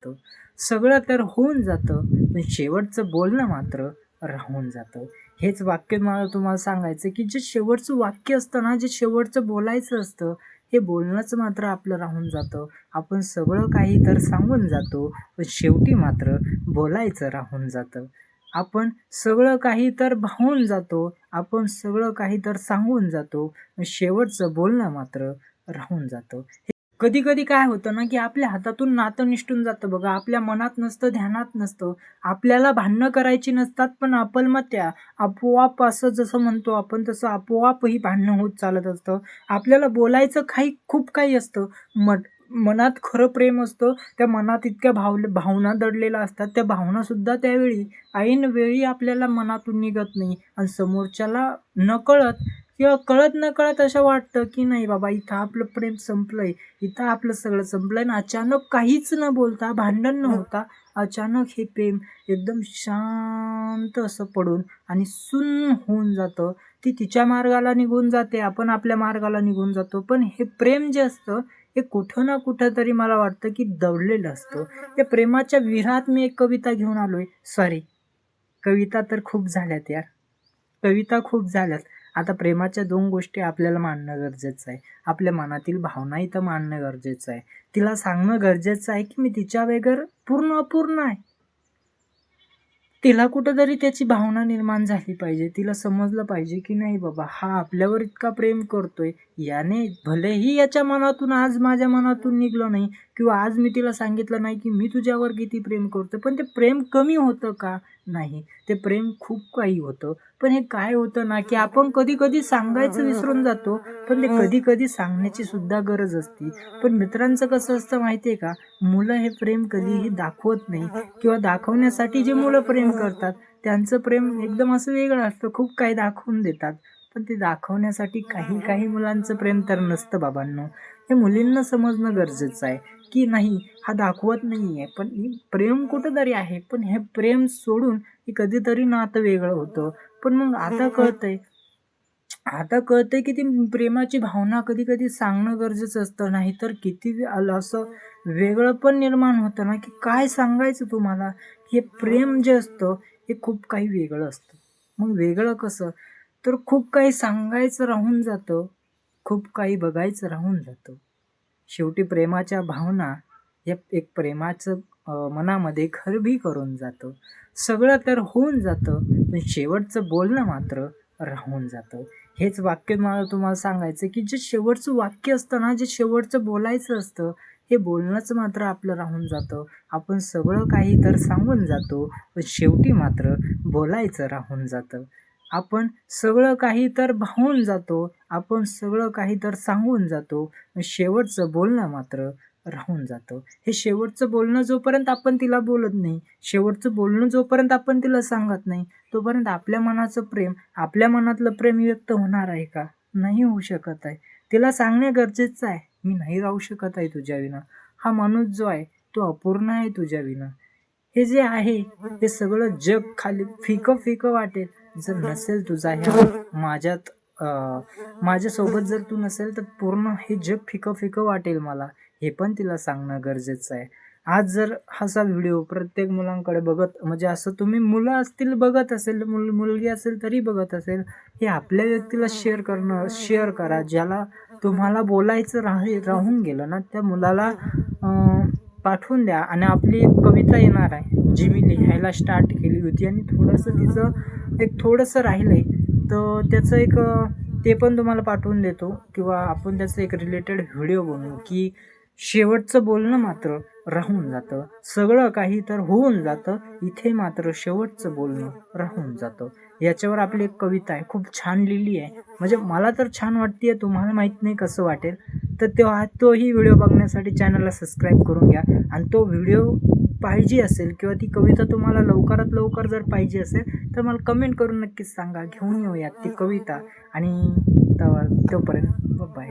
जातं सगळं तर होऊन जातं पण शेवटचं बोलणं मात्र राहून जातं. हेच वाक्य मला तुम्हाला सांगायचं की जे शेवटचं वाक्य असतं ना जे शेवटचं बोलायचं असतं हे बोलणंच मात्र आपलं राहून जातं. आपण सगळं काही तर सांगून जातो पण शेवटी मात्र बोलायचं राहून जातं. आपण सगळं काही तर भावून जातो आपण सगळं काही तर सांगून जातो शेवटचं बोलणं मात्र राहून जातं. कधी कधी काय होतं ना की आपल्या हातातून नातं निष्ठून जातं बघा. आपल्या मनात नसतं ध्यानात नसतं. आपल्याला भांडणं करायची नसतात पण आपलमत्या आपोआप असं जसं म्हणतो आपण तसं आपोआपही भांडणं होत चालत असतं. आपल्याला बोलायचं काही खूप काही असतं. म मनात खरं प्रेम असतं. त्या मनात इतक्या भाव भावना दडलेल्या असतात. त्या भावनासुद्धा त्यावेळी ऐन वेळी आपल्याला मनातून निघत नाही. आणि समोरच्याला नकळत किंवा कळत न कळत असं वाटतं की नाही बाबा इथं आपलं प्रेम संपलंय. इथं आपलं सगळं संपलंय ना अचानक काहीच न बोलता भांडण न होता अचानक हे प्रेम एकदम शांत असं पडून आणि सुन्न होऊन जातं. ती तिच्या मार्गाला निघून जाते आपण आपल्या मार्गाला निघून जातो. पण हे प्रेम जे असतं हे कुठं ना कुठं तरी मला वाटतं की दडलेलं असतं. त्या प्रेमाच्या विरात मी एक कविता घेऊन आलोय. सॉरी कविता तर खूप झाल्यात यार. कविता खूप झाल्यात. आता प्रेमाच्या दोन गोष्टी आपल्याला मांडणं गरजेचं आहे. आपल्या मनातील भावना इथं मांडणं गरजेचं आहे. तिला सांगणं गरजेचं आहे की मी तिच्या वेगर पूर्ण अपूर्ण आहे. तिला कुठंतरी त्याची भावना निर्माण झाली पाहिजे. तिला समजलं पाहिजे की नाही बाबा हा आपल्यावर इतका प्रेम करतोय. याने भलेही याच्या मनातून आज माझ्या मनातून निघलं नाही किंवा आज मी तिला सांगितलं नाही की मी तुझ्यावर किती प्रेम करतो पण ते प्रेम कमी होतं का? नाही. ते प्रेम खूप काही होतं. पण हे काय होतं ना की आपण कधी कधी सांगायचं विसरून जातो पण ते कधी कधी सांगण्याची सुद्धा गरज असते. पण मित्रांचं कसं असतं माहिती आहे का? मुलं हे प्रेम कधीही दाखवत नाही किंवा दाखवण्यासाठी जे मुलं प्रेम करतात त्यांचं प्रेम एकदम असं वेगळं असतं. खूप काही दाखवून देतात. पण ते दाखवण्यासाठी काही काही मुलांचं प्रेम तर नसतं बाबांनो. हे मुलींना समजणं गरजेचं आहे. की नाही हा दाखवत नाही आहे पण प्रेम कुठंतरी आहे. पण हे प्रेम सोडून कधीतरी नातं वेगळं होतं. पण मग आता कळतंय. आता कळतंय की ती प्रेमाची भावना कधी कधी सांगणं गरजेचं असतं. नाही तर किती असं वेगळं पण निर्माण होतं ना की काय सांगायचं तुम्हाला? हे प्रेम जे असतं हे खूप काही वेगळं असतं. मग वेगळं कसं? तर खूप काही सांगायचं राहून जातं. खूप काही बघायचं राहून जातं. शेवटी प्रेमाच्या भावना या एक प्रेमाचं मनामध्ये खरबी करून जातं. सगळं तर होऊन जातं पण शेवटचं बोलणं मात्र राहून जातं. हेच वाक्य मला तुम्हाला सांगायचं की जे शेवटचं वाक्य असतं ना जे शेवटचं बोलायचं असतं हे बोलणंच मात्र आपलं राहून जातं. आपण सगळं काही तर सांगून जातो पण शेवटी मात्र बोलायचं राहून जातं. आपण सगळं काही तर भावून जातो आपण सगळं काही तर सांगून जातो. शेवटचं बोलणं मात्र राहून जातं. हे शेवटचं बोलणं जोपर्यंत आपण तिला बोलत नाही शेवटचं बोलणं जोपर्यंत आपण तिला सांगत नाही तोपर्यंत आपल्या मनाचं प्रेम आपल्या मनातलं प्रेम व्यक्त होणार आहे का? नाही होऊ शकत आहे. तिला सांगणे गरजेचं आहे. मी नाही राहू शकत आहे तुझ्या विना. हा माणूस जो आहे तो अपूर्ण आहे तुझ्या विना. हे जे आहे हे सगळं जग खाली फिकं फिकं वाटेल. जर नसेल तुझा ह्या माझ्यात माझ्यासोबत जर तू नसेल तर पूर्ण हे जग फिकं फिकं वाटेल मला. हे पण तिला सांगणं गरजेचं आहे. आज जर असा व्हिडिओ प्रत्येक मुलांकडे बघत म्हणजे असं तुम्ही मुलं असतील बघत असेल मुल मुलगी असेल तरी बघत असेल हे आपल्या व्यक्तीला शेअर करणं शेअर करा ज्याला तुम्हाला बोलायचं राह राहून गेलं ना त्या मुलाला पाठवून द्या. आणि आपली एक कविता येणार आहे जी मी लिहायला स्टार्ट केली होती आणि थोडंसं तिचं एक थोडंसं राहिलं आहे तर त्याचं एक ते पण तुम्हाला पाठवून देतो. किंवा आपण त्याचं एक रिलेटेड व्हिडिओ बनवू की शेवटचं बोलणं मात्र राहून जातं. सगळं काही तर होऊन जातं. इथे मात्र शेवटचं बोलणं राहून जातं. याच्यावर आपली एक कविता आहे खूप छान लिहिली आहे. म्हणजे मला तर छान वाटते तुम्हाला माहीत नाही कसं वाटेल. तर तेव्हा तोही व्हिडिओ बघण्यासाठी चॅनलला सबस्क्राईब करून घ्या. आणि तो व्हिडिओ पाहिजे असेल किंवा ती कविता तुम्हाला लवकरात लवकर जर पाहिजे असेल तर मला कमेंट करून नक्कीच सांगा. घेऊन येऊयात ती कविता. आणि तोपर्यंत बाय